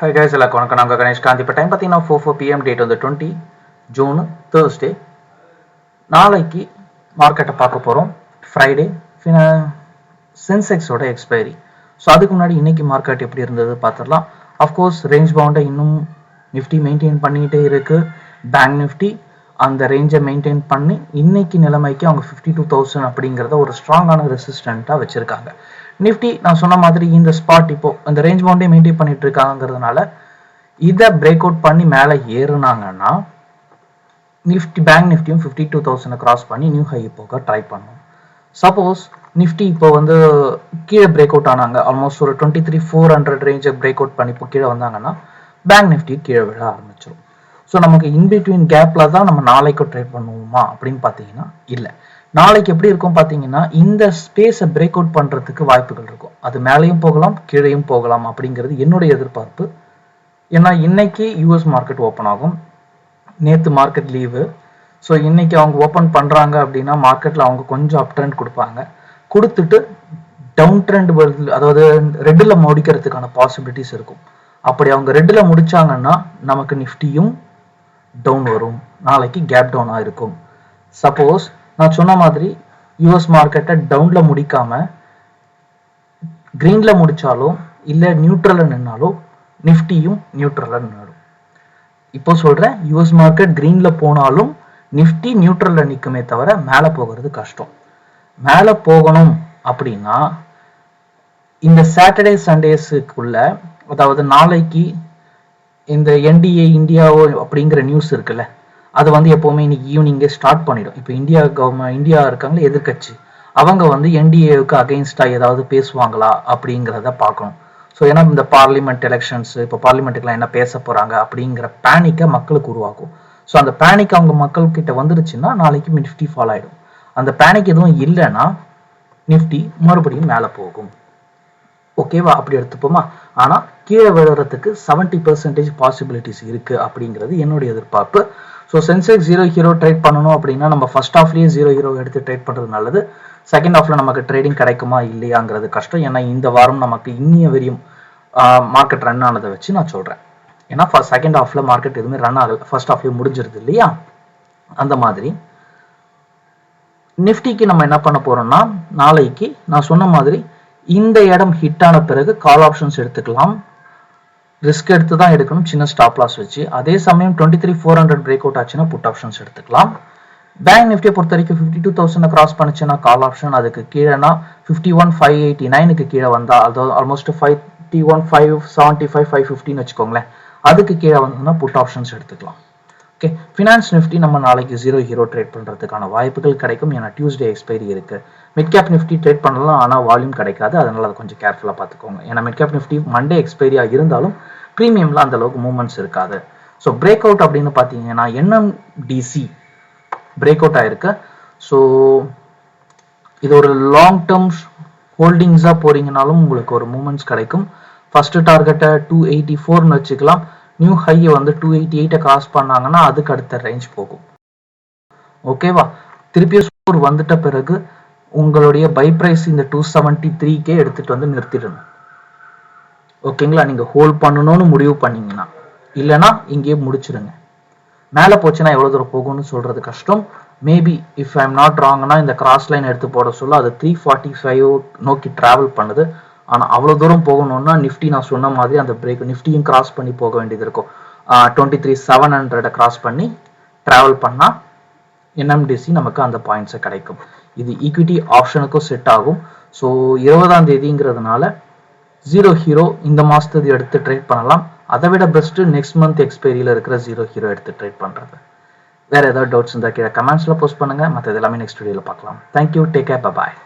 Hi guys எல்லாருக்கும் வணக்கம். நாங்கள் கணேஷ் காந்தி. இப்போ டைம் பார்த்தீங்கன்னா ஃபோர் ஃபோர் பிஎம் டேட் வந்து டுவெண்ட்டி ஜூன் தேர்ஸ்டே நாளைக்கு மார்க்கெட்டை பார்க்க போகிறோம் ஃப்ரைடே சென்செக்ஸோட எக்ஸ்பைரி ஸோ அதுக்கு முன்னாடி இன்னைக்கு மார்க்கெட் எப்படி இருந்தது பார்த்துடலாம். அஃப்கோர்ஸ் ரேஞ்ச் பவுண்டை இன்னும் நிஃப்டி மெயின்டைன் பண்ணிக்கிட்டே இருக்குது பேங்க் நிஃப்டி அந்த ரேஞ்சை மெயின்டைன் பண்ணி இன்னைக்கு நிலைமைக்கு அவங்க ஃபிஃப்டி டூ தௌசண்ட் அப்படிங்கிறத ஒரு ஸ்ட்ராங்கான ரெசிஸ்டண்ட்டாக வச்சுருக்காங்க. நிஃப்டி நான் சொன்ன மாதிரி இந்த ஸ்பாட் இப்போ அந்த ரேஞ்ச் பவுண்டே மெயின்டைன் பண்ணிட்டு இருக்காங்கிறதுனால இதை பிரேக் அவுட் பண்ணி மேலே ஏறுனாங்கன்னா நிஃப்டி பேங்க் நிஃப்டியும் ஃபிஃப்டி டூ தௌசண்ட் கிராஸ் பண்ணி நியூ ஹை போக ட்ரை பண்ணும். சப்போஸ் நிஃப்டி இப்போ வந்து கீழே பிரேக் அவுட் ஆனாங்க ஆல்மோஸ்ட் ஒரு டுவெண்ட்டி த்ரீ ஃபோர் ஹண்ட்ரட் ரேஞ்சை பிரேக் அவுட் பண்ணி இப்போ கீழே வந்தாங்கன்னா பேங்க் நிஃப்டி கீழே விழ ஆரம்பிச்சிடும் ஸோ நமக்கு இன்பிட்வீன் கேப்பில் தான் நம்ம நாளைக்கு ட்ரேட் பண்ணுவோமா அப்படின்னு பார்த்தீங்கன்னா இல்லை. நாளைக்கு எப்படி இருக்கும் பார்த்தீங்கன்னா இந்த ஸ்பேஸை பிரேக் அவுட் பண்ணுறதுக்கு வாய்ப்புகள் இருக்கும். அது மேலேயும் போகலாம் கீழேயும் போகலாம் அப்படிங்கிறது என்னுடைய எதிர்பார்ப்பு. ஏன்னா இன்னைக்கு யூஎஸ் மார்க்கெட் ஓப்பன் ஆகும். நேற்று மார்க்கெட் லீவு ஸோ இன்னைக்கு அவங்க ஓப்பன் பண்ணுறாங்க அப்படின்னா மார்க்கெட்டில் அவங்க கொஞ்சம் அப் ட்ரெண்ட் கொடுப்பாங்க. கொடுத்துட்டு டவுன் ட்ரெண்ட் வருது அதாவது ரெட்டில் முடிக்கிறதுக்கான பாசிபிலிட்டிஸ் இருக்கும். அப்படி அவங்க ரெட்டில் முடிச்சாங்கன்னா நமக்கு நிஃப்டியும் டவுன் வரும். நாளைக்கு கேப் டவுனாக இருக்கும் சப்போஸ் நான் சொன்ன மாதிரி யூஎஸ் மார்க்கெட்டை டவுனில் முடிக்காம க்ரீனில் முடித்தாலும் இல்லை நியூட்ரலில் நின்னாலும் நிஃப்டியும் நியூட்ரலில் நின்றுடும் இப்போ சொல்கிறேன் யூஎஸ் மார்க்கெட் க்ரீனில் போனாலும் நிஃப்டி நியூட்ரலில் நிற்குமே தவிர மேலே போகிறது கஷ்டம். மேலே போகணும் அப்படின்னா இந்த சாட்டர்டே சண்டேஸுக்குள்ள அதாவது நாளைக்கு இந்த என்டிஏ இந்தியாவோ அப்படிங்கிற நியூஸ் இருக்குல்ல அது வந்து எப்போவுமே இன்னைக்கு ஈவினிங்கே ஸ்டார்ட் பண்ணிடும். இப்போ இந்தியா கவர்மெண்ட் இந்தியா இருக்காங்களே எதிர்கட்சி அவங்க வந்து என்டிஏவுக்கு அகெயின்ஸ்டாக ஏதாவது பேசுவாங்களா அப்படிங்கிறத பார்க்கணும். ஸோ ஏன்னா இந்த பார்லிமெண்ட் எலெக்ஷன்ஸ் இப்போ பார்லிமெண்ட்டுக்கெலாம் என்ன பேச போகிறாங்க அப்படிங்கிற பேனிக்கை மக்களுக்கு உருவாக்கும். ஸோ அந்த பேனிக் அவங்க மக்கள்கிட்ட வந்துருச்சுன்னா நாளைக்கு நிஃப்டி ஃபால் ஆகிடும் அந்த பேனிக் எதுவும் இல்லைன்னா நிஃப்டி மறுபடியும் மேலே போகும். ஓகேவா அப்படி எடுத்துப்போமா? ஆனால் கீழே விழுறதுக்கு செவன்ட்டி பர்சன்டேஜ் பாசிபிலிட்டிஸ் இருக்குது அப்படிங்கிறது என்னுடைய எதிர்பார்ப்பு. So Sensex zero hero trade பண்ணணும் அப்படின்னா நம்ம ஃபர்ஸ்ட் ஆஃப்லேயே ஜீரோ ஹீரோ எடுத்து ட்ரேட் பண்ணுறது நல்லது. செகண்ட் ஹாஃப்ல நமக்கு ட்ரேடிங் கிடைக்குமா இல்லையாங்கிறது கஷ்டம். ஏன்னா இந்த வாரம் நமக்கு இன்னிய வரையும் மார்க்கெட் ரன் ஆனதை வச்சு நான் சொல்கிறேன் ஏன்னா செகண்ட் ஹாஃப்ல மார்க்கெட் எதுவுமே ரன் ஆகல. ஃபர்ஸ்ட் ஆஃப்லேயே முடிஞ்சிருது இல்லையா? அந்த மாதிரி. நிஃப்டிக்கு நம்ம என்ன பண்ண போகிறோம்னா நாளைக்கு நான் சொன்ன மாதிரி இந்த இடம் ஹிட் ஆன பிறகு கால் ஆப்ஷன்ஸ் எடுத்துக்கலாம். ரிஸ்க் எடுத்து தான் எடுக்கணும் சின்ன ஸ்டாப் லாஸ் வச்சு. அதே சமயம் twenty three four hundred break out ஆச்சுன்னா புட் ஆப்ஷன்ஸ் எடுத்துக்கலாம். பேங்க் நிஃப்டியை பொறுத்த வரைக்கும் ஃபிஃப்டி டூ தௌசண்ட் கிராஸ் பண்ணுச்சுன்னா கால் ஆப்ஷன் அதுக்கு கீழேனா ஃபிஃப்டி ஒன் ஃபைவ் எயிட்டி நைனுக்கு கீழே வந்தால் அதாவது almost five one five seventy five five ஃபிஃப்டின்னு வச்சுக்கோங்களேன். அதுக்கு கீழே வந்ததுன்னா புட் ஆப்ஷன்ஸ் எடுத்துக்கலாம். ஓகே ஃபினான்ஸ் நிஃப்டி நம்ம நாளைக்கு ஜீரோ ஹீரோ ட்ரேட் பண்ணுறதுக்கான வாய்ப்புகள் கிடைக்கும். ஏன்னா டியூஸ்டே எக்ஸ்பைரி இருக்குது மிட் கேப் நிஃப்டி ட்ரேட் பண்ணலாம் ஆனால் வால்யூம் கிடைக்காது. அதனால அதை கொஞ்சம் கேர்ஃபுல்லாக பார்த்துக்கோங்க. ஏன்னா மிட் கேப் நிஃப்டி மண்டே எக்ஸ்பைரியாக இருந்தாலும் ப்ரீமியம்ல அந்த அளவுக்கு மூவ்மெண்ட்ஸ் இருக்காது. ஸோ பிரேக் அவுட் அப்படின்னு பார்த்தீங்கன்னா என்எம்டிசி பிரேக் அவுட் ஆயிருக்கு. ஸோ இது ஒரு லாங் டேர்ம் ஹோல்டிங்ஸாக போறீங்கனாலும் உங்களுக்கு ஒரு மூமெண்ட்ஸ் கிடைக்கும். ஃபர்ஸ்ட் டார்கெட்டை டூ எயிட்டி ஃபோர்னு வச்சுக்கலாம். நியூ ஹையை வந்து டூ எயிட்டி எயிட்டை கிராஸ் பண்ணாங்கன்னா அதுக்கு அடுத்த ரேஞ்ச் போகும். ஓகேவா திருப்பியும் ஸ்கோர் வந்துட்ட பிறகு உங்களுடைய பை ப்ரைஸ் இந்த டூ செவன்ட்டி த்ரீக்கே எடுத்துட்டு வந்து நிறுத்திடணும் ஓகேங்களா நீங்க ஹோல்ட் பண்ணணும்னு முடிவு பண்ணீங்கன்னா இல்லைன்னா இங்கேயே முடிச்சிடுங்க. மேலே போச்சுன்னா எவ்வளோ தூரம் போகும்னு சொல்றது கஷ்டம். Maybe if I am not ராங்னா இந்த கிராஸ் லைன் எடுத்து போட சொல்ல அது த்ரீ ஃபார்ட்டி ஃபைவ் நோக்கி டிராவல் பண்ணுது. ஆனால் அவ்வளோ தூரம் போகணும்னா நிஃப்டி நான் சொன்ன மாதிரி அந்த பிரேக் நிஃப்டியும் கிராஸ் பண்ணி போக வேண்டியது இருக்கும். டுவெண்ட்டி த்ரீ செவன் ஹண்ட்ரடை கிராஸ் பண்ணி ட்ராவல் பண்ணால் என்எம்டிசி நமக்கு அந்த பாயிண்ட்ஸை கிடைக்கும். இது ஈக்விட்டி ஆப்ஷனுக்கும் செட் ஆகும். ஸோ இருபதாம் தேதிங்கிறதுனால ஜீரோ ஹீரோ இந்த மாதத்துக்கு எடுத்து ட்ரேட் பண்ணலாம். அதை விட பெஸ்ட்டு நெக்ஸ்ட் மந்த் எக்ஸ்பைரியில் இருக்கிற ஜீரோ ஹீரோ எடுத்து ட்ரேட் பண்ணுறது வேறு ஏதாவது டவுட்ஸ் இருந்தால் கீழே கமெண்ட்ஸில் போஸ்ட் பண்ணுங்கள் மற்ற எல்லாமே நெக்ஸ்ட் வீடியோவில் பார்க்கலாம். Thank you take care bye